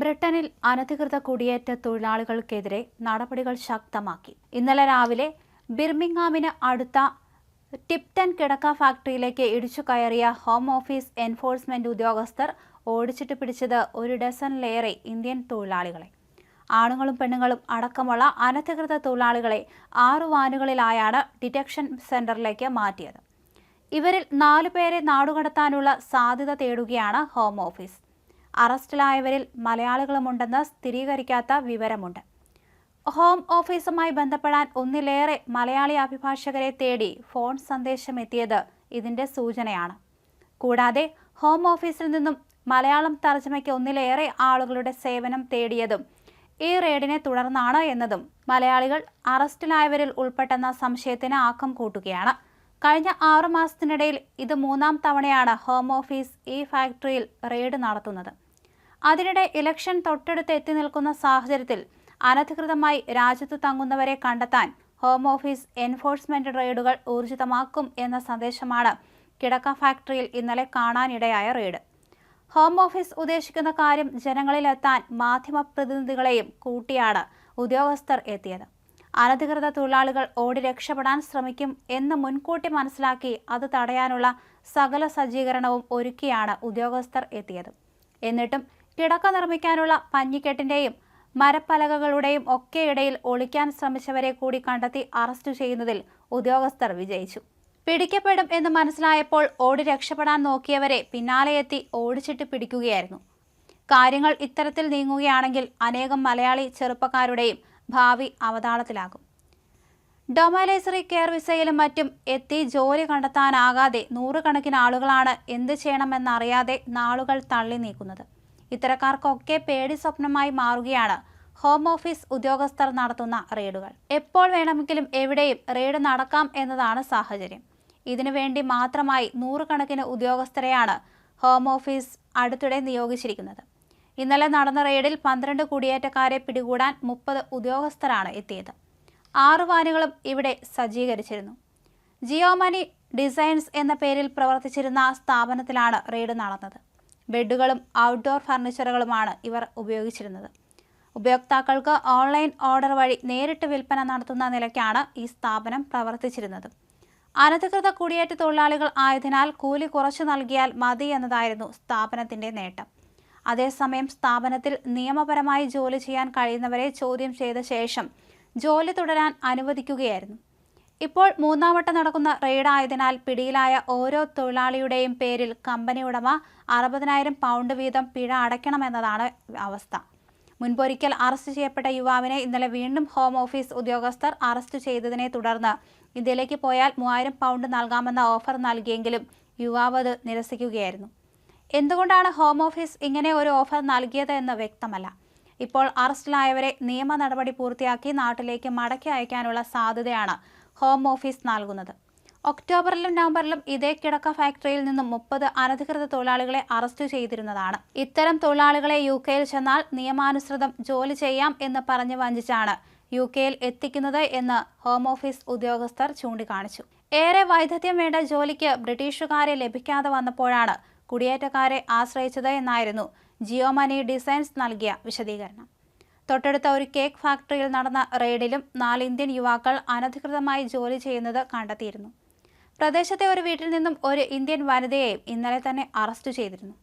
ബ്രിട്ടനിൽ അനധികൃത കുടിയേറ്റ തൊഴിലാളികൾക്കെതിരെ നടപടികൾ ശക്തമാക്കി. ഇന്നലെ രാവിലെ ബിർമിംഗാമിന് അടുത്ത ടിപ്റ്റൺ കിടക്ക ഫാക്ടറിയിലേക്ക് ഇടിച്ചു കയറിയ ഹോം ഓഫീസ് എൻഫോഴ്സ്മെന്റ് ഉദ്യോഗസ്ഥർ ഓടിച്ചിട്ട് പിടിച്ചത് ഒരു ഡസനിലേറെ ഇന്ത്യൻ തൊഴിലാളികളെ. ആണുങ്ങളും പെണ്ണുങ്ങളും അടക്കമുള്ള അനധികൃത തൊഴിലാളികളെ ആറു വാനുകളിലായാണ് ഡിറ്റക്ഷൻ സെന്ററിലേക്ക് മാറ്റിയത്. ഇവരിൽ നാലുപേരെ നാടുകടത്താനുള്ള സാധ്യത തേടുകയാണ് ഹോം ഓഫീസ്. അറസ്റ്റിലായവരിൽ മലയാളികളുമുണ്ടെന്ന് സ്ഥിരീകരിക്കാത്ത വിവരമുണ്ട്. ഹോം ഓഫീസുമായി ബന്ധപ്പെടാൻ ഒന്നിലേറെ മലയാളി അഭിഭാഷകരെ തേടി ഫോൺ സന്ദേശം എത്തിയത് ഇതിന്റെ സൂചനയാണ്. കൂടാതെ ഹോം ഓഫീസിൽ നിന്നും മലയാളം തർജമയ്ക്ക് ഒന്നിലേറെ ആളുകളുടെ സേവനം തേടിയതും ഈ റെയ്ഡിനെ തുടർന്നാണ് എന്നതും മലയാളികൾ അറസ്റ്റിലായവരിൽ ഉൾപ്പെട്ടെന്ന സംശയത്തിന് ആക്കം കൂട്ടുകയാണ്. കഴിഞ്ഞ ആറു മാസത്തിനിടയിൽ ഇത് മൂന്നാം തവണയാണ് ഹോം ഓഫീസ് ഈ ഫാക്ടറിയിൽ റെയ്ഡ് നടത്തുന്നത്. അതിനിടെ ഇലക്ഷൻ തൊട്ടടുത്ത് എത്തി നിൽക്കുന്ന സാഹചര്യത്തിൽ അനധികൃതമായി രാജ്യത്ത് തങ്ങുന്നവരെ കണ്ടെത്താൻ ഹോം ഓഫീസ് എൻഫോഴ്സ്മെന്റ് റെയ്ഡുകൾ ഊർജിതമാക്കും എന്ന സന്ദേശമാണ് കിടക്ക ഫാക്ടറിയിൽ ഇന്നലെ കാണാനിടയായ റെയ്ഡ് ഹോം ഓഫീസ് ഉദ്ദേശിക്കുന്ന കാര്യം ജനങ്ങളിലെത്താൻ മാധ്യമപ്രതിനിധികളെയും കൂട്ടിയാണ് ഉദ്യോഗസ്ഥർ എത്തിയത്. അനധികൃത തൊഴിലാളികൾ ഓടി രക്ഷപ്പെടാൻ ശ്രമിക്കും എന്ന് മുൻകൂട്ടി മനസ്സിലാക്കി അത് തടയാനുള്ള സകല സജ്ജീകരണവും ഒരുക്കിയാണ് ഉദ്യോഗസ്ഥർ എത്തിയത്. എന്നിട്ടും കിടക്ക നിർമ്മിക്കാനുള്ള പഞ്ഞിക്കെട്ടിന്റെയും മരപ്പലകകളുടെയും ഒക്കെ ഇടയിൽ ഒളിക്കാൻ ശ്രമിച്ചവരെ കൂടി കണ്ടെത്തി അറസ്റ്റ് ചെയ്യുന്നതിൽ ഉദ്യോഗസ്ഥർ വിജയിച്ചു. പിടിക്കപ്പെടും എന്ന് മനസ്സിലായപ്പോൾ ഓടി രക്ഷപ്പെടാൻ നോക്കിയവരെ പിന്നാലെയെത്തി ഓടിച്ചിട്ട് പിടിക്കുകയായിരുന്നു. കാര്യങ്ങൾ ഇത്തരത്തിൽ നീങ്ങുകയാണെങ്കിൽ അനേകം മലയാളി ചെറുപ്പക്കാരുടെയും ഭാവി അവതാളത്തിലാകും. ഡൊമാലേസറി കെയർ വിസയിലും മറ്റും എത്തി ജോലി കണ്ടെത്താനാകാതെ നൂറുകണക്കിന് ആളുകളാണ് എന്ത് ചെയ്യണമെന്നറിയാതെ നാളുകൾ തള്ളി നീക്കുന്നത് ഇത്തരക്കാർക്കൊക്കെ പേടി സ്വപ്നമായി മാറുകയാണ്. ഹോം ഓഫീസ് ഉദ്യോഗസ്ഥർ നടത്തുന്ന റെയ്ഡുകൾ. എപ്പോൾ വേണമെങ്കിലും എവിടെയും റെയ്ഡ് നടക്കാം എന്നതാണ് സാഹചര്യം. ഇതിനു വേണ്ടി മാത്രമായി നൂറുകണക്കിന് ഉദ്യോഗസ്ഥരെയാണ് ഹോം ഓഫീസ് അടുത്തിടെ നിയോഗിച്ചിരിക്കുന്നത്. ഇന്നലെ നടന്ന റെയ്ഡിൽ പന്ത്രണ്ട് കുടിയേറ്റക്കാരെ പിടികൂടാൻ മുപ്പത് ഉദ്യോഗസ്ഥരാണ് എത്തിയത്. ആറു വാനുകളും ഇവിടെ സജ്ജീകരിച്ചിരുന്നു. ജിയോമണി ഡിസൈൻസ് എന്ന പേരിൽ പ്രവർത്തിച്ചിരുന്ന സ്ഥാപനത്തിലാണ് റെയ്ഡ് നടന്നത്. ബെഡുകളും ഔട്ട്ഡോർ ഫർണിച്ചറുകളുമാണ് ഇവർ ഉപയോഗിച്ചിരുന്നത്. ഉപയോക്താക്കൾക്ക് ഓൺലൈൻ ഓർഡർ വഴി നേരിട്ട് വിൽപ്പന നടത്തുന്ന നിലയ്ക്കാണ് ഈ സ്ഥാപനം പ്രവർത്തിച്ചിരുന്നത്. അനധികൃത കുടിയേറ്റ തൊഴിലാളികൾ ആയതിനാൽ കൂലി കുറച്ചു നൽകിയാൽ മതി എന്നതായിരുന്നു സ്ഥാപനത്തിന്റെ നേട്ടം. അതേസമയം സ്ഥാപനത്തിൽ നിയമപരമായി ജോലി ചെയ്യാൻ കഴിയുന്നവരെ ചോദ്യം ചെയ്ത ശേഷം ജോലി തുടരാൻ അനുവദിക്കുകയായിരുന്നു. ഇപ്പോൾ മൂന്നാം വട്ടം നടക്കുന്ന റെയ്ഡായതിനാൽ പിടിയിലായ ഓരോ തൊഴിലാളിയുടെയും പേരിൽ കമ്പനി ഉടമ അറുപതിനായിരം പൗണ്ട് വീതം പിഴ അടയ്ക്കണമെന്നതാണ് അവസ്ഥ. മുൻപൊരിക്കൽ അറസ്റ്റ് ചെയ്യപ്പെട്ട യുവാവിനെ ഇന്നലെ വീണ്ടും ഹോം ഓഫീസ് ഉദ്യോഗസ്ഥർ അറസ്റ്റ് ചെയ്തതിനെ തുടർന്ന് ഇന്ത്യയിലേക്ക് പോയാൽ മൂവായിരം പൗണ്ട് നൽകാമെന്ന ഓഫർ നൽകിയെങ്കിലും യുവാവ് അത് നിരസിക്കുകയായിരുന്നു. എന്തുകൊണ്ടാണ് ഹോം ഓഫീസ് ഇങ്ങനെ ഒരു ഓഫർ നൽകിയത് എന്ന് വ്യക്തമല്ല. ഇപ്പോൾ അറസ്റ്റിലായവരെ നിയമ നടപടി പൂർത്തിയാക്കി നാട്ടിലേക്ക് മടക്കി അയക്കാനുള്ള സാധ്യതയാണ് ഹോം ഓഫീസ് നൽകുന്നത്. ഒക്ടോബറിലും നവംബറിലും ഇതേ കിടക്ക ഫാക്ടറിയിൽ നിന്നും മുപ്പത് അനധികൃത തൊഴിലാളികളെ അറസ്റ്റ് ചെയ്തിരുന്നതാണ്. ഇത്തരം തൊഴിലാളികളെ യു കെയിൽ ചെന്നാൽ നിയമാനുസൃതം ജോലി ചെയ്യാം എന്ന് പറഞ്ഞു വഞ്ചിച്ചാണ് യു കെയിൽ എത്തിക്കുന്നത് എന്ന് ഹോം ഓഫീസ് ഉദ്യോഗസ്ഥർ ചൂണ്ടിക്കാണിച്ചു. ഏറെ വൈദഗ്ധ്യം വേണ്ട ജോലിക്ക് ബ്രിട്ടീഷുകാരെ ലഭിക്കാതെ വന്നപ്പോഴാണ് കുടിയേറ്റക്കാരെ ആശ്രയിച്ചത് എന്നായിരുന്നു ജിയോ മണി ഡിസൈൻസ് നൽകിയ വിശദീകരണം. തൊട്ടടുത്ത ഒരു കേക്ക് ഫാക്ടറിയിൽ നടന്ന റെയ്ഡിലും നാല് ഇന്ത്യൻ യുവാക്കൾ അനധികൃതമായി ജോലി ചെയ്യുന്നത് കണ്ടെത്തിയിരുന്നു. പ്രദേശത്തെ ഒരു വീട്ടിൽ നിന്നും ഒരു ഇന്ത്യൻ വനിതയെയും ഇന്നലെ തന്നെ അറസ്റ്റ് ചെയ്തിരുന്നു.